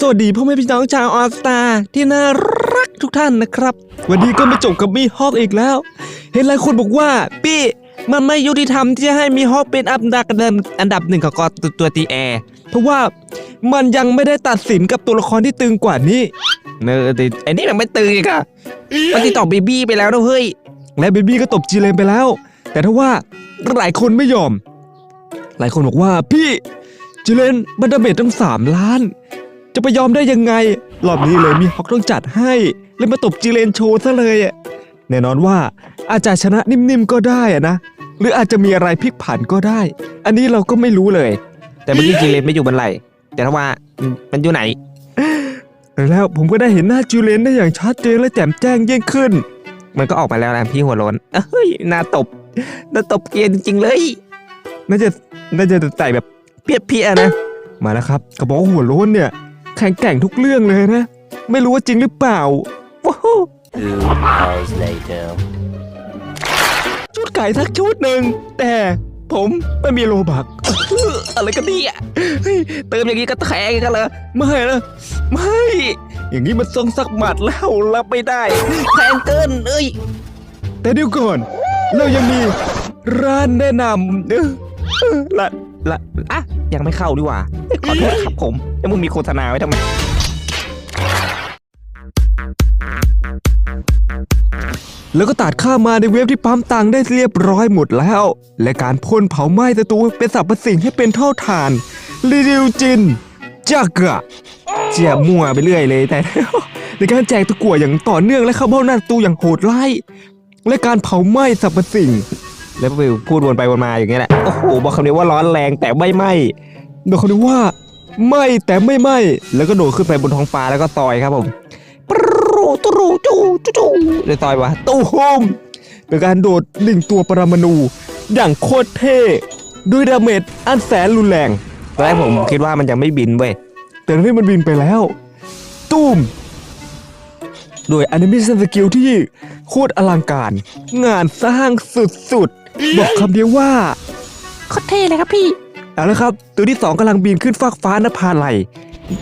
สวัสดีพ่อแม่พี่น้องชาวออสตาที่น่ารักทุกท่านนะครับ วันนี้ก็มาจบกับมีฮอกอีกแล้ว เห็นหลายคนบอกว่าปี้มันไม่ยุติธรรมที่จะให้มีฮอกเป็นอันดับอันดับหนึ่งของกอตัวตีแอร์เพราะว่ามันยังไม่ได้ตัดสินกับตัวละครที่ตึงกว่านี้เนอไอ้นี่มันไม่ตึงอีกอะมันติดต่อบีบี้ไปแล้วนะเฮ้ยและบีบี้ก็ตบจีเลนไปแล้ว แต่ถ้าว่าหลายคนไม่ยอม หลายคนบอกว่าพี่จิเลนบันดาเมจตั้งสามล้าน จะไปยอมได้ยังไง รอบนี้เลยมีฮอกต้องจัดให้ เลยมาตบจิเลนโชว์ซะเลยอะแน่นอนว่าอาจจะชนะนิ่มๆก็ได้อะนะ หรืออาจจะมีอะไรพลิกผันก็ได้ อันนี้เราก็ไม่รู้เลย แต่เมื่อกี้จิเลนไม่อยู่บนไหลแต่ถ้าว่ามันอยู่ไหน แล้วผมก็ได้เห็นหน้าจิเลนได้อย่างชัดเจนและแจ่มแจ้งยิ่งขึ้น มันก็ออกมาแล้วนะพี่หัวโล้นเฮ้ยหน้าตบหน้าตบเกรียนจริงๆเลย น่าจะน่าจะใส่แบบเพี้ยเพียๆนะ มาแล้วครับกระบอกหัวโล้นเนี่ย แข็งแกร่งทุกเรื่องเลยนะ ไม่รู้ว่าจริงหรือเปล่าว้าว Two hours later. ชุดไก่สักชุดหนึ่ง แต่ผมไม่มีโลบักเอ้ออะไรกันเนี่ยเฮ้ยเติมอย่างนี้ก็แทงกันเหรอไม่นะไม่ อย่างนี้มันทรงสักหมัดแล้วรับไม่ได้แพงเกินเอ้ยแต่เดี๋ยวก่อน เรายังมีร้านแนะนำเออเออละละอะยังไม่เข้าดีกว่า ขอโทษครับผมแล้วมึงมีโฆษณาไว้ทำไมแล้วก็ตัดข้ามาในเว็บที่ปั๊มตังค์ได้เรียบร้อยหมดแล้ว และการพ่นเผาไหม้ศัตรูเป็นสรรพสิ่งให้เป็นเท่าฐานรีดิวจินจักอะเจียมั่วไปเรื่อยเลยแต่ในการแจกตะกั่วอย่างต่อเนื่องและเข้าเบ้าหน้าตูอย่างโหดร้ายและการเผาไหม้สรรพสิ่ง แล้วไปพูดวนไปวนมาอย่างเงี้ยแหละโอ้โหบอกคำนี้ว่าร้อนแรงแต่ไม่ไหม้ บอกคำนี้ว่าไม้แต่ไม่ไม้แล้วก็โดดขึ้นไปบนท้องฟ้าแล้วก็ต่อยครับผมปรูตรูจูจูจูเลยต่อยวะตู้โฮมเป็นการโดดหนึ่งตัวปรมาณูอย่างโคตรเท่ด้วยดาเมจอันแสนรุนแรงตอนแรกผมคิดว่ามันจะไม่บินเว้ยแต่ที่มันบินไปแล้ว ตุ้มโดยอนิเมชันสกิลที่โคตรอลังการ งานสร้างสุดๆ บอกคำเดียวว่าโคตรเท่เลยครับพี่ เอาละครับ ตัวที่สองกำลังบินขึ้นฟากฟ้านภาไหล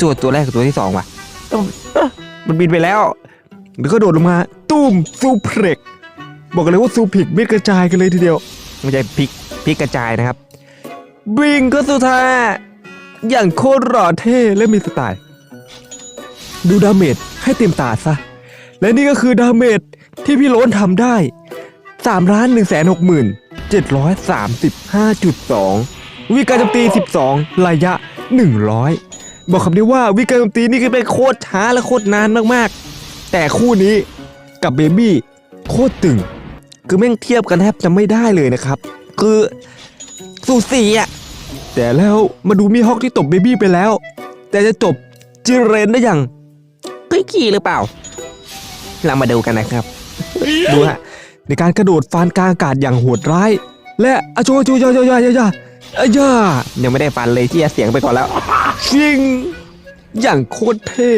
ตัวตัวแรกกับตัวที่สองว่ะเอ้าเอ้ามันบินไปแล้วแล้วก็โดดลงมาตุ้มซูเพล็กบอกเลยว่าซูพิกเม็ดกระจายกันเลยทีเดียวไม่ใช่พิกพิกกระจายนะครับ บิงก็สุดท้ายอย่างโคตรหล่อเท่และมีสไตล์ดูดาเมจให้เต็มตาซะ และนี่ก็คือดาเมจที่พี่โล้นทำได้3ล้าน1 6 7 3 5 2 วิการโจมตี 12 ระยะ 100 บอกคำนี้ว่าวิการโจมตีนี่คือเป็นโคตรช้าและโคตรนานมากๆ แต่คู่นี้กับเบบี้โคตรตึง คือแม่งเทียบกันแทบจะไม่ได้เลยนะครับ คือสูสีอะแต่แล้วมาดูมีฮอกที่ตบเบบี้ไปแล้ว แต่จะจบจิเรนได้อย่างเฮ้ยขี่หรือเปล่า เรามาดูกันนะครับ ดูฮะในการกระโดดฟันกลางอากาศอย่างโหดร้าย และอะโจโจยอยอยอ อยย่ายังไม่ได้ฟันเลยที่จะเสียงไปก่อนแล้วชิง อย่างโคตรเท่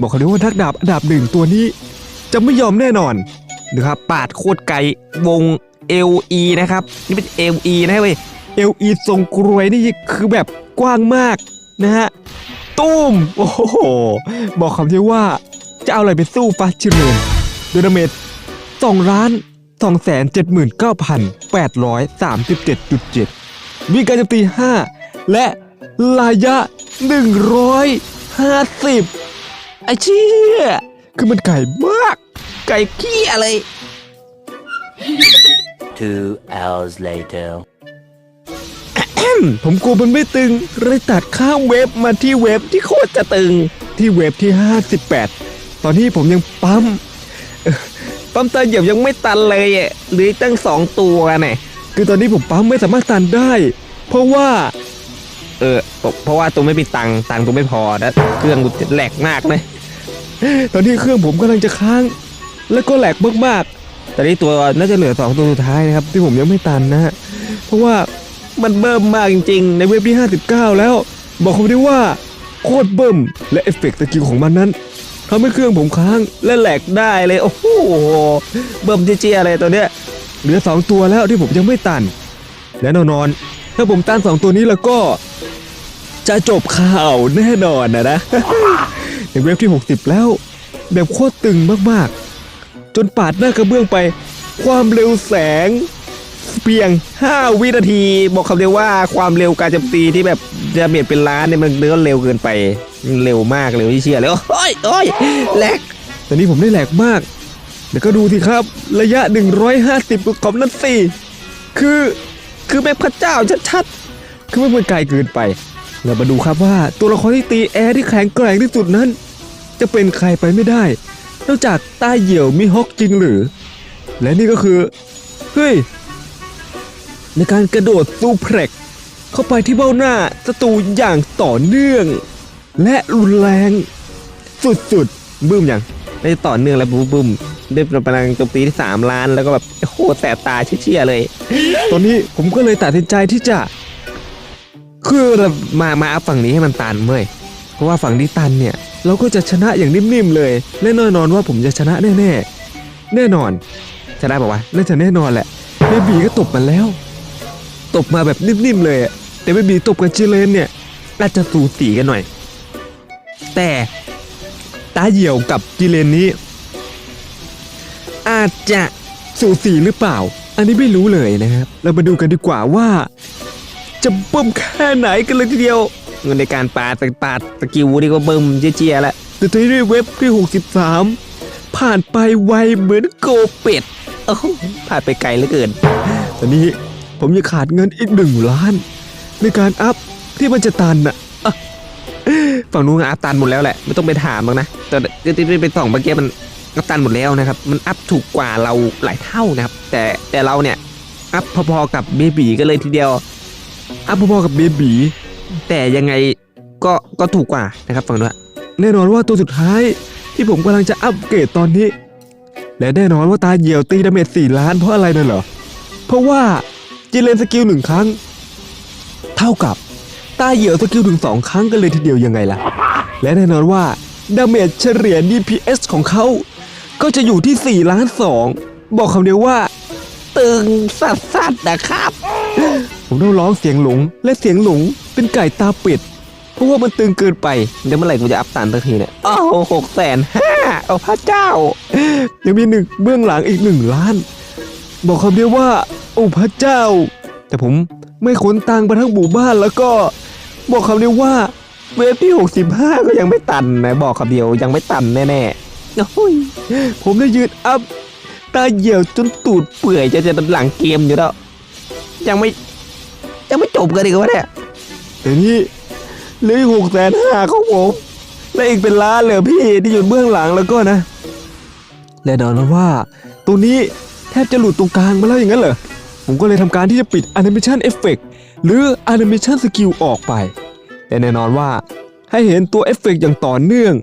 บอกเขาด้วยว่าทักดาบอันดับหนึ่งตัวนี้ จะไม่ยอมแน่นอนนะครับปาดโคตรไกลวง LE นะครับ นี่เป็น LE นะเว้ย LE ทรงกรวยนี่คือแบบกว้างมากนะฮะตุ้มโอ้โห บอกคำที่ว่าจะเอาอะไรไปสู้ฟาชิเรนโดยดาเมจ2ล้าน2แสน79,837.7มีกาพันแปดร้อยสามสิบเจ็ดจุดเจ็ด โจมตี 5 และระยะ 150 ไอ้เชี่ยคือมันไก่มาก ไก่เกี้ยอะไร Two hours later. ผมกลัวมันไม่ตึงเลยตัดข้ามเว็บมาที่เว็บที่โคตรจะตึงที่เว็บที่ 58 ตอนนี้ผมยังปั๊มเอ่อปั๊มตาเหยียบยังไม่ตันเลยอะเหรือตั้งสองตัวเนี่ย คือตอนนี้ผมปั๊มไม่สามารถตันได้ เพราะว่า เออเพราะว่าตัวไม่มีตังค์ตังค์ตัวไม่พอแล้วเครื่องกูแหลกมากเลยตอนนี้เครื่องผมกำลังจะค้าง แล้วก็แหลกมากๆตอนนี้ตัวน่าจะเหลือสองตัวสุดท้ายนะครับ ที่ผมยังไม่ตันนะฮะเพราะว่ามันเบิ่มมากจริง ๆ ในเว็บที่ 59 แล้ว บอกผมได้ว่าโคตรเบิ่มและเอฟเฟกต์สกิลของมันนั้นทำให้เครื่องผมค้างและแหลกได้เลย โอ้โหเบิ่มเจี๊ยๆเลยตัวเนี้ย เหลือ2ตัวแล้วที่ผมยังไม่ตัน และแน่นอน ถ้าผมตัน2ตัวนี้แล้วก็ จะจบข่าวแน่นอนนะนะในเว็บที่ 60 แล้ว แบบโคตรตึงมากๆ จนปาดหน้ากระเบื้องไป ความเร็วแสง เพียง 5 วินาที บอกคำเดียวว่าความเร็วการโจมตีที่แบบจะเบียดเป็นล้านเนี่ยมันเนื้อเร็วเกินไป เร็วมากเร็วที่เชียร์เลยโอ้ยโอ้ยแหลกแตอนนี้ผมได้แหลกมาก เดี๋ยวก็ดูสิครับ ระยะ 150กับของนั่นสิคือคือแบบพระเจ้าชัดๆ คือไม่มันไกลเกินไป เรามาดูครับว่าตัวละครที่ตีแอร์ที่แข็งแกร่งที่สุดนั้น จะเป็นใครไปไม่ได้ นอกจากตาเหี่ยวมิฮอกจริงหรือ และนี่ก็คือเฮ้ยในการกระโดดซูเพล็กเข้าไปที่เบ้าหน้าศัตรูอย่างต่อเนื่อง และรุนแรง สุดๆบึ้มอย่างได้ต่อเนื่องแล้วบึ้มบึ้ม ได้พลังโจมตีที่3ล้านแล้วก็แบบโอ้โหแสบตาเชี่ยๆเลย ตอนนี้ผมก็เลยตัดสินใจที่จะ คือมามาอัพฝั่งนี้ให้มันตันเว้ยเพราะว่าฝั่งที่ตันเนี่ย เราก็จะชนะอย่างนิ่มๆเลยและแน่นอนว่าผมจะชนะแน่ๆแน่นอนชนะบอกว่าน่าจะแน่นอนแหละเบบีก็ตบมันแล้ว ตบมาแบบนิ่มๆเลยแต่เบบีตบกับจิเลนเนี่ยน่าจะสูสีกันหน่อย แต่ตาเหี่ยวกับจิเลนนี้ อาจจะสูสีหรือเปล่า อันนี้ไม่รู้เลยนะครับ เรามาดูกันดีกว่าว่า จะเบิ่มแค่ไหนกันเลยทีเดียวเงินในการปาดปาดสกิลนี่ก็เบิ่มเจี๊ยๆแล้วแต่ตัวนี้ด้วยเว็บที่ 63 ผ่านไปไวเหมือนโกเป็ดโอ้ผ่านไปไกลเหลือเกิน ตอนนี้ผมยังขาดเงินอีกหนึ่งล้าน ในการอัพที่มันจะตันอะอะฝั่งนู้นอัพตันหมดแล้วแหละ ไม่ต้องไปถามหรอกนะแต่ที่ไปส่องเมื่อกี้มัน อัพตันหมดแล้วนะครับ มันอัพถูกกว่าเราหลายเท่านะครับ แต่แต่เราเนี่ยอัพพอๆกับเบบีกันเลยทีเดียว อัพพอๆกับเบบีแต่ยังไงก็ก็ถูกกว่านะครับฝั่งนู้นแน่นอนว่าตัวสุดท้ายที่ผมกำลังจะอัปเกรดตอนนี้ และแน่นอนว่าตาเหี่ยวตีดาเมจสี่ล้านเพราะอะไรนั่นเหรอ เพราะว่าจิเลนสกิลหนึ่งครั้ง เท่ากับตาเหี่ยวสกิลถึงสองครั้งกันเลยทีเดียวยังไงล่ะ และแน่นอนว่าดาเมจเฉลี่ย DPS ของเขา ก็จะอยู่ที่4ล้าน2บอกคำเดียวว่า ตึงสัสสัสๆนะครับ ผมต้องร้องเสียงหลง และเสียงหลงเป็นไก่ตาเป็ดเพราะว่ามันตึงเกินไปเดี๋ยวเมื่อไหร่กูจะอัพตันสักทีเนี่ยโอ้โหหกแสนห้าเอาพระเจ้า ยังมีหนึ่งเบื้องหลังอีกหนึ่งล้าน บอกคำเดียวว่า โอ้พระเจ้า แต่ผมไม่ขนตังค์มาทั้งหมู่บ้านแล้วก็ บอกคำเดียวว่าเวฟที่ 65 ก็ยังไม่ตันนะบอกคำเดียวยังไม่ตันแน่ๆ โอ้ยผมได้ยืนอัพตาเหี่ยวจนตูดเปื่อยจะจะหลังเกมอยู่แล้ว ยังไม่ ยังไม่จบกันอีกวะเนี่ยแต่นี่เหลือหกแสนห้าของผมและอีกเป็นล้านเลยพี่ที่อยู่เบื้องหลังแล้วก็นะและแน่นอนว่า ตัวนี้แทบจะหลุดตรงกลางมาแล้วอย่างนั้นเหรอผมก็เลยทำการที่จะปิด Animation Effect หรือ Animation Skill ออกไป แต่แน่นอนว่าให้เห็นตัวเอฟเฟกต์อย่างต่อเนื่อง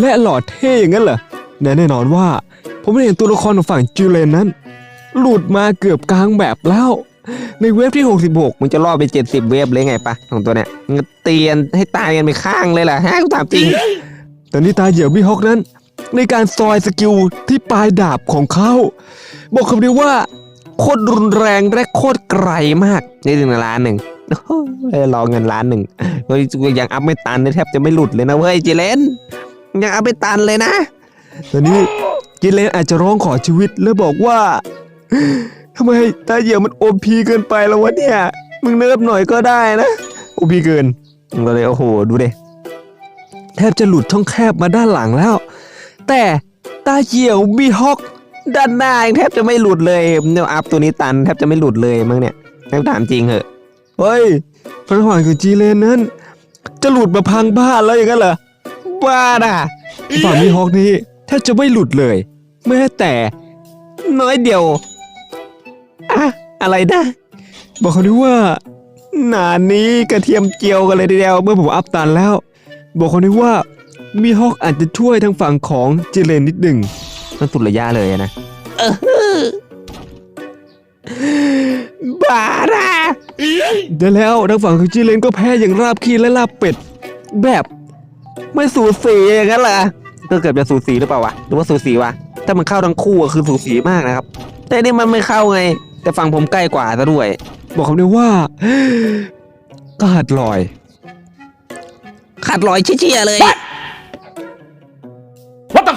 และหล่อเท่อย่างนั้นเหรอและแน่นอนว่า ผมได้เห็นตัวละครของฝั่งจิวเลนนั้น หลุดมาเกือบกลางแบบแล้ว ในเวฟที่ 66 มันจะล่อไป 70 เวฟเลยไงปะของตัวเนี้ยเตียนให้ตายกันไปข้างเลยล่ะฮะกูถามจริง แตอนนี้ตาเหยี่ยวพี่ฮอกนั้น ในการซอยสกิลที่ปลายดาบของเขา บอกคำเดียวว่าโคตรรุนแรงและโคตรไกลมากในหนึ่งล้านหนึ่งรอเงินล้านหนึ่งยังอัพไม่ตันแทบจะไม่หลุดเลยนะเว้ยจิเลน ยังอัพไม่ตันเลยนะ ตอนนี้จิเลนอาจจะร้องขอชีวิตแล้วบอกว่าทำไมตาเหยี่ยวมันโอพีเกินไปแล้ววะเนี่ย มึงเนิบหน่อยก็ได้นะโอพีเกินก็เลยโอ้โหดูดิแทบจะหลุดช่องแคบมาด้านหลังแล้ว แต่ตาเหี่ยวมีฮอกด้านหน้ายังแทบจะไม่หลุดเลยเนี่ยอัพตัวนี้ตันแทบจะไม่หลุดเลยมั้งเนี่ยแม่งถามจริงเหอะเฮ้ยพระหว่างกับจีเลนนั้น จะหลุดมาพังบ้านแล้วอย่างนั้นเหรอ บ้าน่ะฝั่งมีฮอกนี้แทบจะไม่หลุดเลย แม้แต่ น้อยเดียวอะอะไรนะ บอกเขาด้วยว่าหนานี้กระเทียมเจียวกันเลยทีเดียวเมื่อผมอัพตันแล้ว บอกเขาด้วยว่ามีฮอกอาจจะช่วยทางฝั่งของเจเลนนิดหนึ่งมันสุดระยะเลยนะบ้านะเดี๋ยวแล้วทางฝั่งของเจเลนก็แพ้อย่างราบคีและลาบเป็ด แบบ ไม่สูสีอย่างนั้นแหละก็เกือบจะสูสีหรือเปล่าวะหรือว่าสูสีวะถ้ามันเข้าทั้งคู่อะคือสูสีมากนะครับ แต่นี่มันไม่เข้าไง แต่ฝั่งผมใกล้กว่าซะด้วย บอกคำนี้ว่าขาดลอยขาดลอยเชี่ยๆเลย What the